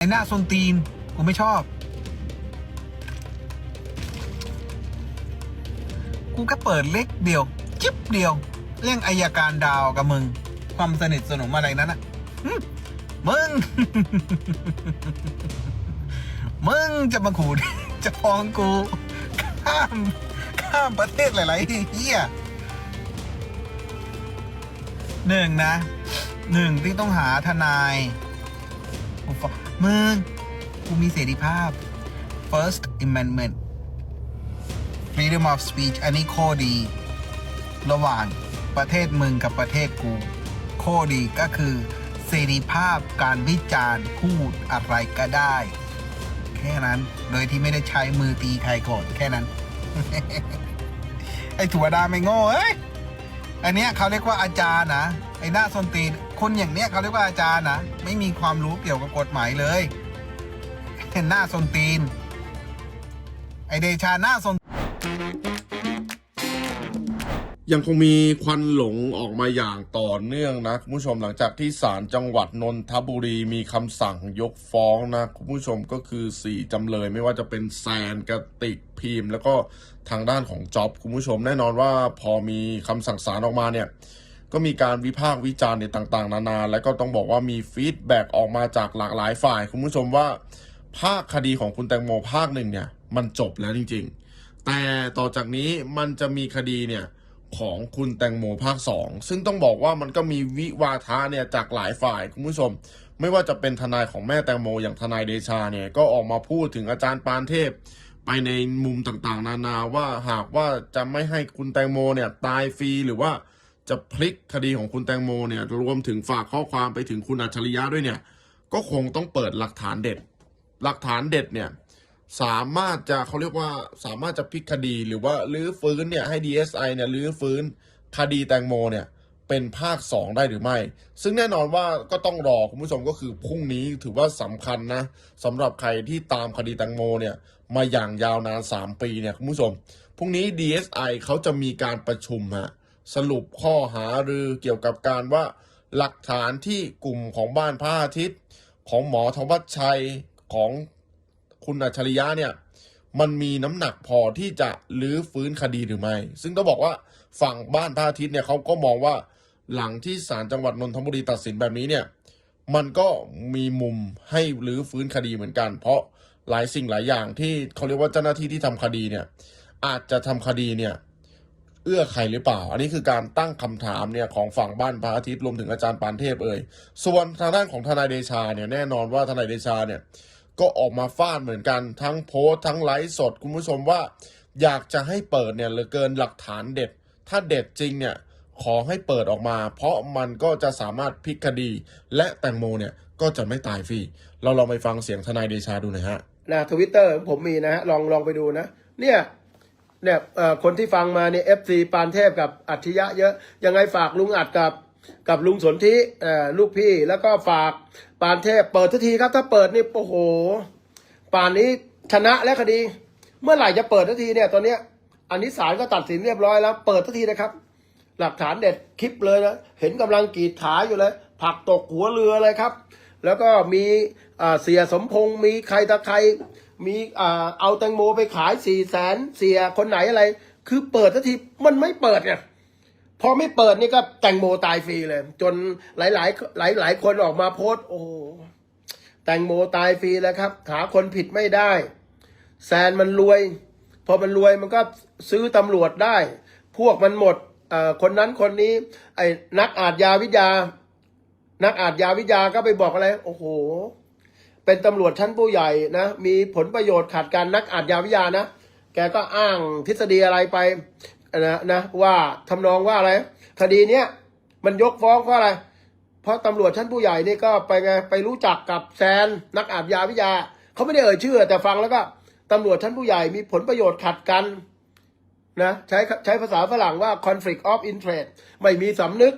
ไอหน้าส้นตีนกูไม่ชอบ กูแค่เปิดเล็กเดียว จิ๊บเดียว เรื่องอายการดาวกับมึง ความสนิทสนมอะไรนั้นนะมึง มึงจะมาขู่จะฟ้องกู ข้าม ข้ามประเทศหลาย ๆเฮียหนึ่งนะหนึ่งที่ต้องหาทนาย กูฟ้องมึงกูมีเสรีภาพ first amendment freedom of speech อันนี้ข้อดี ระหว่างประเทศมึงกับประเทศกูข้อดีก็คือเสรีภาพการวิจารณ์พูดอะไรก็ได้ แค่นั้นโดยที่ไม่ได้ใช้มือตีใครก่อนแค่นั้น ไอ้ถั่วดาไม่โง่เอ้ยอันเนี้ยเขาเรียกว่าอาจารย์นะ ไอ้หน้าส้นตีน คนอย่างเนี้ยเขาเรียกว่าอาจารย์นะไม่มีความรู้เกี่ยวกับกฎหมายเลยเห็นหน้าสนตีน ไอเดชาหน้าสนยังคงมีควันหลงออกมาอย่างต่อเนื่องนะคุณผู้ชมหลังจากที่ศาลจังหวัดนนทบุรีมีคำสั่งยกฟ้องนะคุณผู้ชมก็คือสี่จำเลยไม่ว่าจะเป็นแซนกระติกพิมพ์ แล้วก็ทางด้านของจ็อบคุณผู้ชมแน่นอนว่าพอมีคำสั่งศาลออกมาเนี่ย ก็มีการวิพากษ์วิจารณ์ในต่างๆ นานา แล้วก็ต้องบอกว่ามีฟีดแบ็กออกมาจากหลากหลายฝ่าย คุณผู้ชมว่า ภาคคดีของคุณแตงโมภาคหนึ่งเนี่ย มันจบแล้วจริง ๆ แต่ต่อจากนี้มันจะมีคดีเนี่ยของคุณแตงโมภาคสองซึ่งต้องบอกว่ามันก็มีวิวาทะเนี่ยจากหลายฝ่ายคุณผู้ชม ไม่ว่าจะเป็นทนายของแม่แตงโมอย่างทนายเดชาเนี่ยก็ออกมาพูดถึงอาจารย์ปานเทพ ไปในมุมต่างๆ นานาว่าหากว่าจะไม่ให้คุณแตงโมเนี่ยตายฟรีหรือว่า จะพลิกคดีของคุณแตงโมเนี่ยรวมถึงฝากข้อความไปถึงคุณอัจฉริยะด้วยเนี่ย ก็คงต้องเปิดหลักฐานเด็ด หลักฐานเด็ดเนี่ยสามารถจะเขาเรียกว่าสามารถจะพลิกคดีหรือว่าลื้อฟื้นเนี่ยให้ DSI เนี่ยลื้อฟื้นคดีแตงโมเนี่ยเป็นภาค 2 ได้หรือไม่ ซึ่งแน่นอนว่าก็ต้องรอคุณผู้ชมก็คือพรุ่งนี้ถือว่าสำคัญนะสำหรับใครที่ตามคดีแตงโมเนี่ยมาอย่างยาวนาน 3 ปีเนี่ยคุณผู้ชมพรุ่งนี้ DSI เขาจะมีการประชุมฮะ สรุปข้อหารือเกี่ยวกับการว่าหลักฐานที่กลุ่มของบ้านพระอาทิตย์ ของหมอธวัชชัยของคุณอัจฉริยะเนี่ยมันมีน้ำหนักพอที่จะลื้อฟื้นคดีหรือไม่ ซึ่งต้องบอกว่าฝั่งบ้านพระอาทิตย์เนี่ยเขาก็มองว่าหลังที่ศาลจังหวัดนนทบุรีตัดสินแบบนี้เนี่ยมันก็มีมุมให้ลื้อฟื้นคดีเหมือนกัน เพราะหลายสิ่งหลายอย่างที่เขาเรียกว่าเจ้าหน้าที่ที่ทำคดีเนี่ยอาจจะทำคดีเนี่ย เอื้อใครหรือเปล่า อันนี้คือการตั้งคำถามเนี่ยของฝั่งบ้านพระอาทิตย์รวมถึงอาจารย์ปานเทพเอ่ยส่วนทางด้านของทนายเดชาเนี่ยแน่นอนว่าทนายเดชาเนี่ยก็ออกมาฟาดเหมือนกันทั้งโพสต์ทั้งไลฟ์สดคุณผู้ชมว่า อยากจะให้เปิดเนี่ยเหลือเกินหลักฐานเด็ด ถ้าเด็ดจริงเนี่ยขอให้เปิดออกมา เพราะมันก็จะสามารถพลิกคดี และแตงโมเนี่ยก็จะไม่ตายฟรีเราลองไปฟังเสียงทนายเดชาดูหน่อยฮะนะทวิตเตอร์ผมมีนะฮะลองลองไปดูนะ เนี่ย เนี่ยคนที่ฟังมาเนี่ยเอฟซีปานเทพกับอัจฉริยะเยอะ ยังไงฝากลุงอัดกับกับลุงสนธิลูกพี่แล้วก็ฝากปานเทพเปิดทันทีครับ ถ้าเปิดนี่โอ้โหป่านนี้ชนะและคดี เมื่อไหร่จะเปิดทันทีเนี่ยตอนเนี้ยอันนี้ศาลก็ตัดสินเรียบร้อยแล้ว เปิดทันทีนะครับ หลักฐานเด็ดคลิปเลยนะเห็นกำลังกีดขาอยู่เลยผักตกหัวเรือเลยครับ แล้วก็มีเสียสมพงษ์มีใครตะใคร มีอ่าเอาแตงโมไปขายสี่แสนเสียคนไหนอะไร คือเปิดทันทีมันไม่เปิดไงพอไม่เปิดนี่ก็แตงโมตายฟรีเลย จนหลายหลายหลายหลายคนออกมาโพสต์โอ้แตงโมตายฟรีแล้วครับหาคนผิดไม่ได้ แซนมันรวย พอมันรวยมันก็ซื้อตำรวจได้ พวกมันหมดเอ่อคนนั้นคนนี้ ไอ้นักอาชญาวิทยา นักอาชญาวิทยาก็ไปบอกอะไร โอ้โห เป็นตำรวจชั้นผู้ใหญ่นะ มีผลประโยชน์ขัดกันนักอาชญาวิทยานะ แกก็อ้างทฤษฎีอะไรไปนะนะว่าทำนองว่าอะไร คดีเนี้ยมันยกฟ้องเพราะอะไร เพราะตำรวจชั้นผู้ใหญ่นี่ก็ไปไงไปรู้จักกับแซนนักอาชญาวิทยาเขาไม่ได้เอ่ยชื่อ แต่ฟังแล้วก็ตำรวจชั้นผู้ใหญ่มีผลประโยชน์ขัดกันนะใช้ใช้ภาษาฝรั่งว่า conflict of interest ไม่มีสำนึก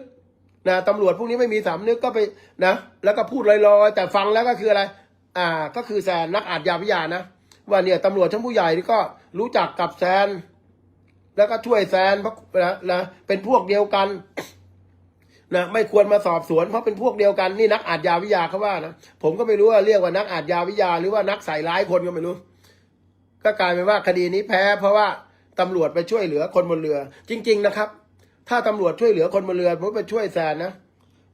นะตำรวจพวกนี้ไม่มีสำนึกก็ไปนะ แล้วก็พูดลอยๆ แต่ฟังแล้วก็คืออะไร อ่าก็คือแซนนักอาชญาวิทยานะว่าเนี่ยตำรวจชั้นผู้ใหญ่นี่ก็รู้จักกับแซน แล้วก็ช่วยแซนเพราะนะนะเป็นพวกเดียวกันนะไม่ควรมาสอบสวนเพราะเป็นพวกเดียวกันนี่นักอาชญาวิทยาเขาว่านะผมก็ไม่รู้ว่าเรียกว่านักอาชญาวิทยา หรือว่านักใส่ร้ายคนก็ไม่รู้ ก็กลายเป็นว่าคดีนี้แพ้ เพราะว่าตำรวจไปช่วยเหลือคนบนเรือ จริง ๆ นะครับ ถ้าตำรวจช่วยเหลือคนบนเรือผมไปช่วยแซนนะ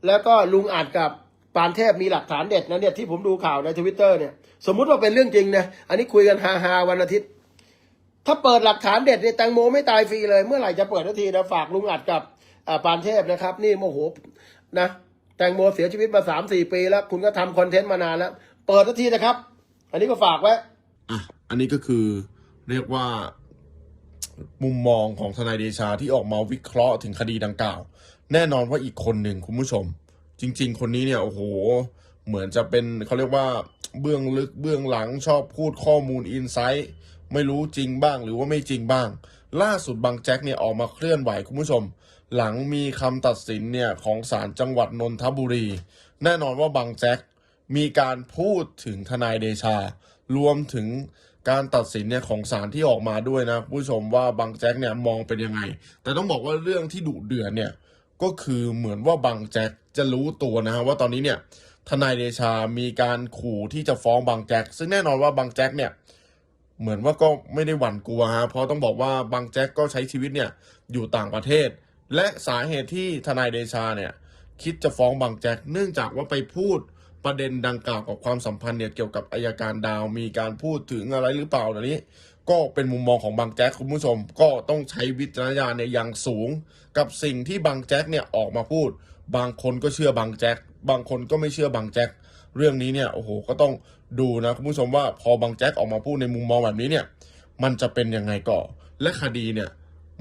แล้วก็ลุงอาจกับ ปานเทพมีหลักฐานเด็ดนะเนี่ยที่ผมดูข่าวในทวิตเตอร์เนี่ยสมมุติว่าเป็นเรื่องจริงนะอันนี้คุยกันฮาๆวันอาทิตย์ ถ้าเปิดหลักฐานเด็ดเนี่ยแตงโมไม่ตายฟรีเลย เมื่อไหร่จะเปิดทันทีนะฝากลุงอัดกับปานเทพนะครับ นี่โมโหนะแตงโมเสียชีวิตมาสามสี่ปีแล้ว คุณก็ทำคอนเทนต์มานานแล้ว เปิดทันทีนะครับ อันนี้ก็ฝากไว้อะอันนี้ก็คือเรียกว่ามุมมองของทนายเดชาที่ออกมาวิเคราะห์ถึงคดีดังกล่าว แน่นอนว่าอีกคนหนึ่งคุณผู้ชม จริง ๆ คนนี้เนี่ยโอ้โห เหมือนจะเป็นเขาเรียกว่าเบื้องลึกเบื้องหลังชอบพูดข้อมูลอินไซต์ไม่รู้จริงบ้างหรือว่าไม่จริงบ้าง ล่าสุดบางแจ็คเนี่ยออกมาเคลื่อนไหวคุณผู้ชม หลังมีคำตัดสินเนี่ยของศาลจังหวัดนนทบุรี แน่นอนว่าบางแจ็คมีการพูดถึงทนายเดชา รวมถึงการตัดสินเนี่ยของศาลที่ออกมาด้วยนะผู้ชมว่าบางแจ็คเนี่ยมองเป็นยังไง แต่ต้องบอกว่าเรื่องที่ดุเดือดเนี่ย ก็คือเหมือนว่าบางแจ็คจะรู้ตัวนะฮะว่าตอนนี้เนี่ยทนายเดชามีการขู่ที่จะฟ้องบางแจ็คซึ่งแน่นอนว่าบางแจ็คเนี่ยเหมือนว่าก็ไม่ได้หวั่นกลัวฮะเพราะต้องบอกว่าบางแจ็คก็ใช้ชีวิตเนี่ยอยู่ต่างประเทศ และสาเหตุที่ทนายเดชาเนี่ยคิดจะฟ้องบางแจ็คเนื่องจากว่าไปพูดประเด็นดังกล่าวกับความสัมพันธ์เนี่ยเกี่ยวกับอายการดาวมีการพูดถึงอะไรหรือเปล่าอันนี้ ก็เป็นมุมมองของบางแจ็คคุณผู้ชม ก็ต้องใช้วิจารณญาณในยอย่างสูง กับสิ่งที่บางแจ็คเนี่ยออกมาพูด บางคนก็เชื่อบางแจ็คบางคนก็ไม่เชื่อบางแจ็คเรื่องนี้เนี่ยโอ้โหก็ต้องดูนะคุณผู้ชมว่าพอบางแจ็คออกมาพูดในมุมมองแบบนี้เนี่ย มันจะเป็นยังไงก่อและคดีเนี่ย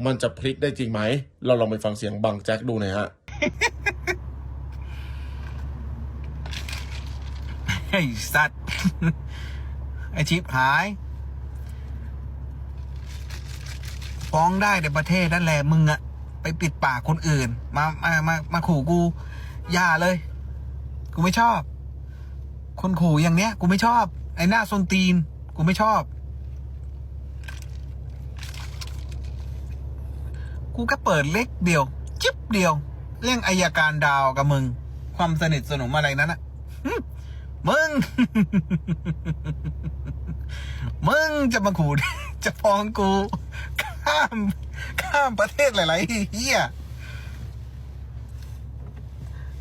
มันจะพลิกได้จริงไหม เราลองไปฟังเสียงบางแจ็คดูหน่อยฮะไอ้สัตว์ไอชิปหาย ฟ้องได้ในประเทศนั่นแหละมึงอะไปปิดปากคนอื่น มามามามาขู่กูอย่าเลย กูไม่ชอบ คนขู่อย่างเนี้ย กูไม่ชอบ ไอ้หน้าส้นตีน กูไม่ชอบ กูก็เปิดเล็กเดียว จิ๊บเดียว เรื่องอายการดาวกับมึง ความสนิทสนมอะไรนั้นอะมึง มึงจะมาขู่จะฟ้องกู ข้ามข้ามประเทศหลายๆเฮีย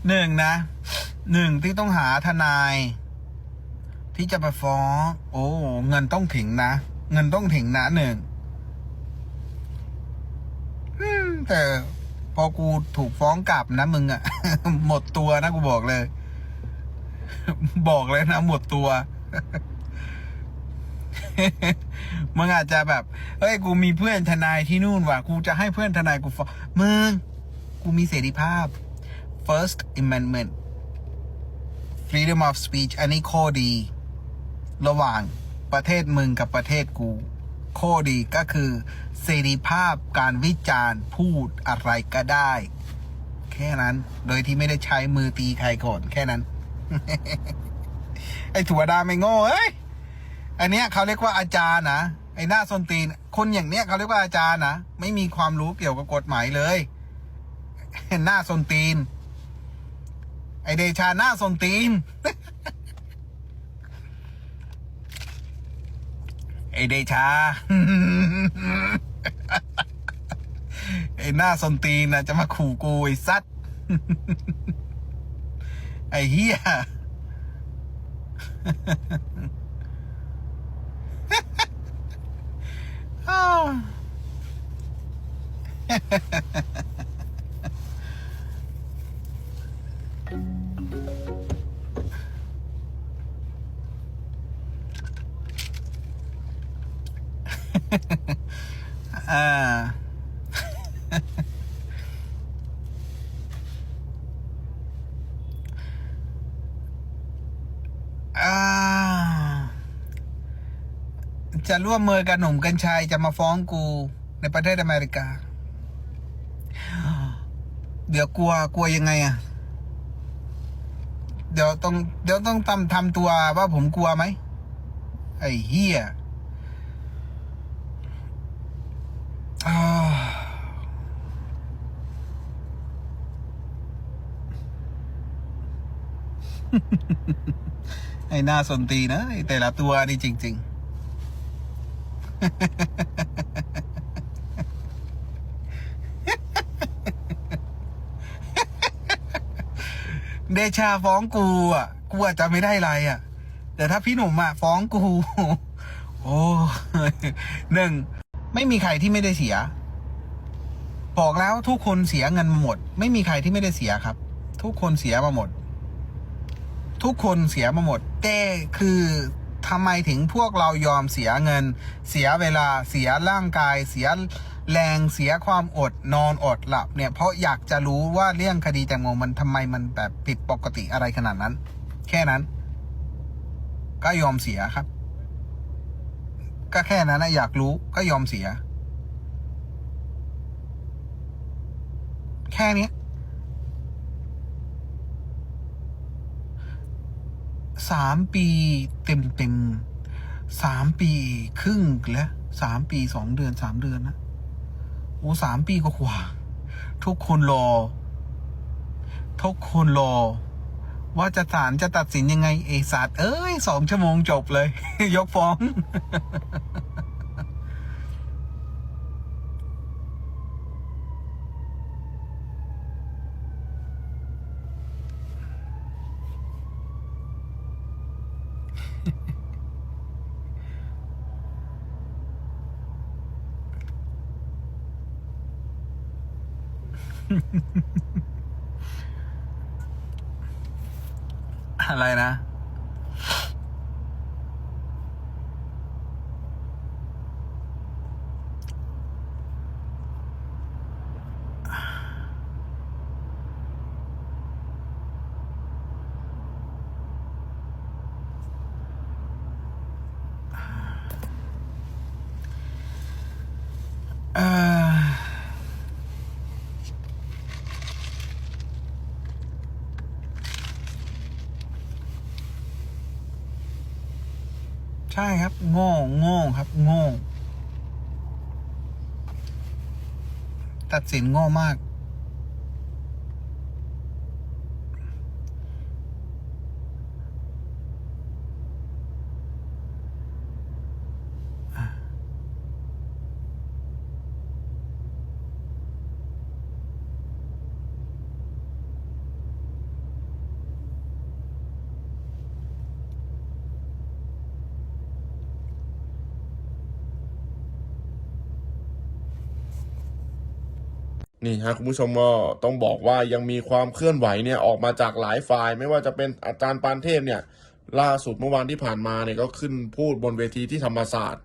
หนึ่งนะหนึ่งที่ต้องหาทนาย ที่จะไปฟ้อง โอ้ เงินต้องถึงนะ เงินต้องถึงนะหนึ่งแต่พอกูถูกฟ้องกลับนะมึงอะหมดตัวนะกูบอกเลย บอกเลยนะหมดตัว มึงอาจจะแบบเฮ้ยกูมีเพื่อนทนายที่นู่นว่ะกูจะให้เพื่อนทนายกูฟ้องมึงกูมีเสรีภาพ first amendment freedom of speech อันนี้ข้อดี ระหว่างประเทศมึงกับประเทศกูข้อดีก็คือเสรีภาพการวิจารณ์พูดอะไรก็ได้ แค่นั้นโดยที่ไม่ได้ใช้มือตีใครก่อนแค่นั้น ไอ้ถั่วดาไม่โง่เอ้ย อันเนี้ยเขาเรียกว่าอาจารย์นะไอ้หน้าส้นตีน คนอย่างเนี้ยเขาเรียกว่าอาจารย์นะไม่มีความรู้เกี่ยวกับกฎหมายเลยหน้าส้นตีน ไอเดชาหน้าส้นตีน ไอเดชาไอหน้าส้นตีนนะจะมาขู่กูไอสัตว์ไอเฮีย อ้าวอ่าอ่า จะร่วมมือกับหนุ่มกัญชัยจะมาฟ้องกูในประเทศอเมริกา เดี๋ยวกลัวกลัวยังไงอะเดี๋ยวต้องเดี๋ยวต้องทำทำตัวว่าผมกลัวไหมไอ้เหี้ยไอ้หน้าสนตีนะไอ้แต่ละตัวนี่จริง ๆ เดชาฟ้องกูอะ กูอาจจะไม่ได้อะไรอะ แต่ถ้าพี่หนุ่มอะฟ้องกู โอ้หนึ่งไม่มีใครที่ไม่ได้เสีย บอกแล้วทุกคนเสียเงินมาหมด ไม่มีใครที่ไม่ได้เสียครับ ทุกคนเสียมาหมด ทุกคนเสียมาหมดแต่คือ ทำไมถึงพวกเรายอมเสียเงิน เสียเวลาเสียร่างกาย เสียแรงเสียความอดนอนอดหลับเนี่ยเพราะอยากจะรู้ว่าเรื่องคดีแตงโมมันทำไมมันแบบผิดปกติอะไรขนาดนั้น แค่นั้น ก็ยอมเสียครับ ก็แค่นั้นนะอยากรู้ก็ยอมเสีย แค่นี้ สามปีเต็มเต็มสามปีครึ่งแล้วสามปีสองเดือนสามเดือนนะโอ้สามปีกว่าทุกคนรอ ทุกคนรอ ว่าจะศาลจะตัดสินยังไง เอศาสตร์เอ้ยสองชั่วโมงจบเลย ยกฟ้อง อะไรนะ ใช่ครับ โง่โง่ครับ โง่ ตัดสินโง่มาก นี่ฮะคุณผู้ชมก็ต้องบอกว่ายังมีความเคลื่อนไหวเนี่ยออกมาจากหลายฝ่าย ไม่ว่าจะเป็นอาจารย์ปานเทพเนี่ย ล่าสุดเมื่อวานที่ผ่านมาเนี่ยก็ขึ้นพูดบนเวทีที่ธรรมศาสตร์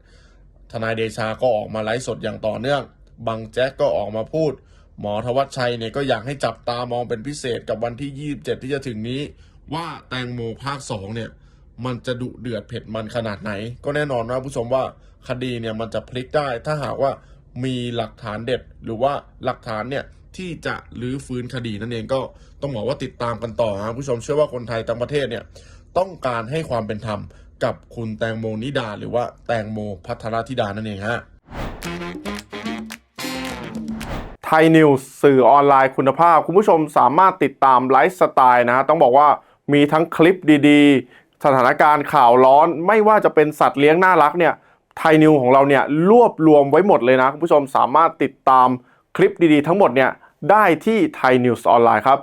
ทนายเดชาก็ออกมาไลฟ์สดอย่างต่อเนื่องบางแจ็คก็ออกมาพูด หมอธวัชชัยเนี่ยก็อยากให้จับตามองเป็นพิเศษกับวันที่ 27 ที่จะถึงนี้ ว่าแตงโมภาค2เนี่ยมันจะดุเดือดเผ็ดมันขนาดไหน ก็แน่นอนนะผู้ชมว่าคดีเนี่ยมันจะพลิกได้ถ้าหากว่า มีหลักฐานเด็ดหรือว่าหลักฐานเนี่ยที่จะลื้อฟื้นคดีนั่นเองก็ต้องบอกว่าติดตามกันต่อฮะผู้ชมเชื่อว่าคนไทยทั้งประเทศเนี่ยต้องการให้ความเป็นธรรมกับคุณแตงโมนิดา หรือว่าแตงโมพัทรธิดานั่นเองฮะไทยนิวส์สื่อออนไลน์คุณภาพ คุณผู้ชมสามารถติดตามไลฟ์สไตล์นะฮะต้องบอกว่ามีทั้งคลิปดีๆ สถานการณ์ข่าวร้อนไม่ว่าจะเป็นสัตว์เลี้ยงน่ารักเนี่ย ไทยนิวของเราเนี่ยรวบรวมไว้หมดเลยนะคุณผู้ชมสามารถติดตามคลิปดีๆทั้งหมดเนี่ยได้ที่ไทยนิวส์ออนไลน์ครับ